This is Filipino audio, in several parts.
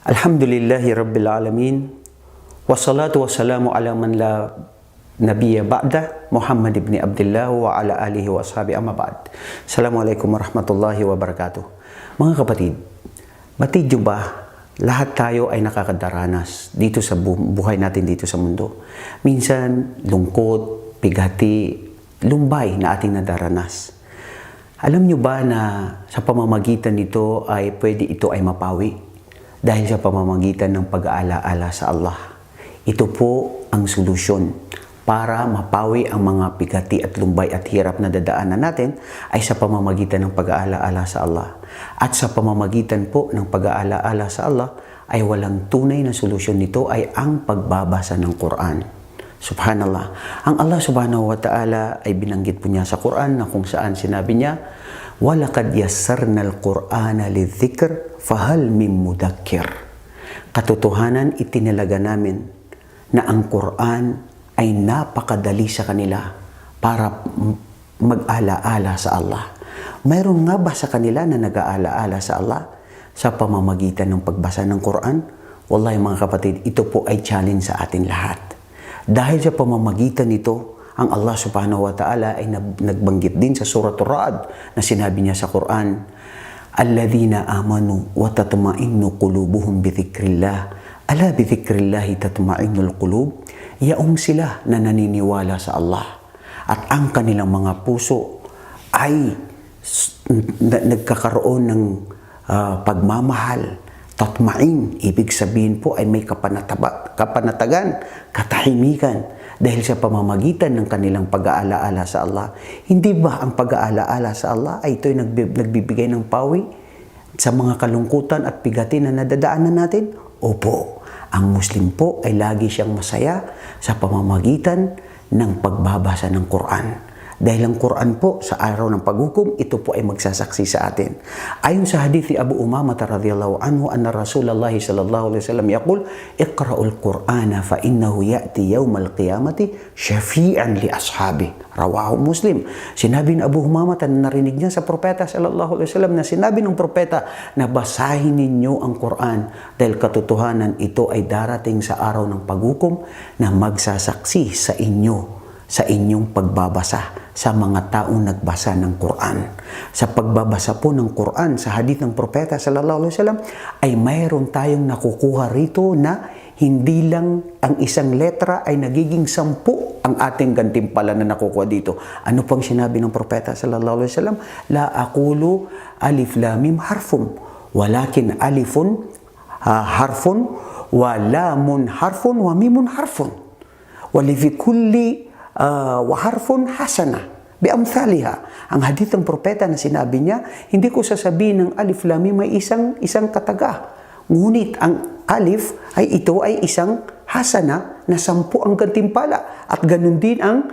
Alhamdulillahi Rabbil Alamin Wassalatu wassalamu ala man la Nabiya ba'da Muhammad ibn Abdullah wa ala alihi wa ashabi amma ba'd Assalamualaikum warahmatullahi wabarakatuh Mga kapatid, batidyo ba lahat tayo ay nakakadaranas dito sa bu- buhay natin dito sa mundo. Minsan, lungkot, pigati, lumbay na ating nadaranas. Alam nyo ba na sa pamamagitan nito ay pwede ito ay mapawi? Dahil sa pamamagitan ng pag-aalaala sa Allah. Ito po ang solusyon para mapawi ang mga pigati at lumbay at hirap na dadaanan natin ay sa pamamagitan ng pag-aalaala sa Allah. At sa pamamagitan po ng pag-aalaala sa Allah ay walang tunay na solusyon nito ay ang pagbabasa ng Quran. Subhanallah. Ang Allah subhanahu wa ta'ala ay binanggit po niya sa Quran na kung saan sinabi niya, وَلَقَدْ يَسَّرْنَا الْقُرْآنَ لِلذِّكْرِ فَهَلْ مِن مُدَكِّرٍ Katotohanan, itinalaga namin na ang Quran ay napakadali sa kanila para m- mag-alaala sa Allah. Mayroon nga ba sa kanila na nag-aalaala sa Allah sa pamamagitan ng pagbasa ng Quran? Wallahi mga kapatid, ito po ay challenge sa atin lahat. Dahil sa pamamagitan nito, ang Allah subhanahu wa ta'ala ay nagbanggit din sa Suratul Ra'd na sinabi niya sa Quran, Alladhina amanu wa tatma'innu qulubuhum bi dhikrillah. Ala bi dhikrillahi tatma'innul qulub. Yaong sila na naniniwala sa Allah at ang kanilang mga puso ay nagkakaroon ng ah, pagmamahal, tatmain, ibig sabihin po ay may kapanataba, kapanatagan, katahimikan dahil sa pamamagitan ng kanilang pag-aalaala sa Allah. Hindi ba ang pag-aalaala sa Allah ay ito'y nagbi- nagbibigay ng pawi sa mga kalungkutan at pigatin na nadadaanan natin? Opo, ang Muslim po ay lagi siyang masaya sa pamamagitan ng pagbabasa ng Quran. Dahil ang Quran po sa araw ng paghukom, ito po ay magsasaksi sa atin. Ayon sa hadithi Abu Umama radhiyallahu anhu anna Rasulullah sallallahu alaihi wasallam yaqul iqra'ul Qur'ana fa innahu ya'ti yawmal qiyamati shafi'an li ashabi. Rawahu Muslim. Sinabi ni Abu Umama na narinig niya sa propeta sallallahu alaihi wasallam na sinabi ng propeta na basahin ninyo ang Quran dahil katotohanan ito ay darating sa araw ng paghukom na magsasaksi sa inyo sa inyong pagbabasa sa mga taong nagbasa ng Quran. Sa pagbabasa po ng Quran sa hadith ng propeta sallallahu alaihi wasallam ay mayroon tayong nakukuha rito na hindi lang ang isang letra ay nagiging sampu ang ating gantimpala na nakukuha dito. Ano pang sinabi ng propeta sallallahu alaihi wasallam? La aqulu alif lam mim harfum walakin alifun uh, harfun wa lamun harfun wa mimun harfun. Wa li kulli uh, waharfun hasana biamthaliha. Ang hadith ng propeta na sinabi niya, hindi ko sasabihin ng alif lam mim may isang isang kataga. Ngunit ang alif ay ito ay isang hasana na sampu ang gantimpala at ganun din ang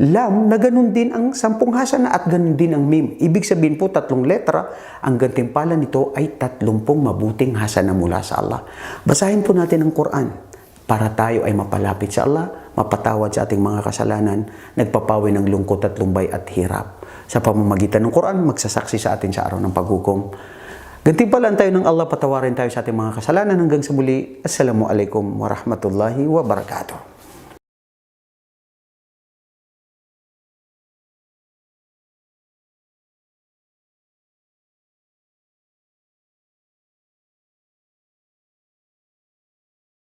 lam na ganun din ang sampung hasana at ganun din ang mim. Ibig sabihin po tatlong letra, ang gantimpala nito ay tatlumpong mabuting hasana mula sa Allah. Basahin po natin ang Quran para tayo ay mapalapit sa Allah, mapatawad sa ating mga kasalanan, nagpapawi ng lungkot at lumbay at hirap. Sa pamamagitan ng Quran, magsasaksi sa atin sa araw ng paghukom. Gantimpalan tayo ng Allah, patawarin tayo sa ating mga kasalanan. Hanggang sa muli, Assalamualaikum warahmatullahi wabarakatuh.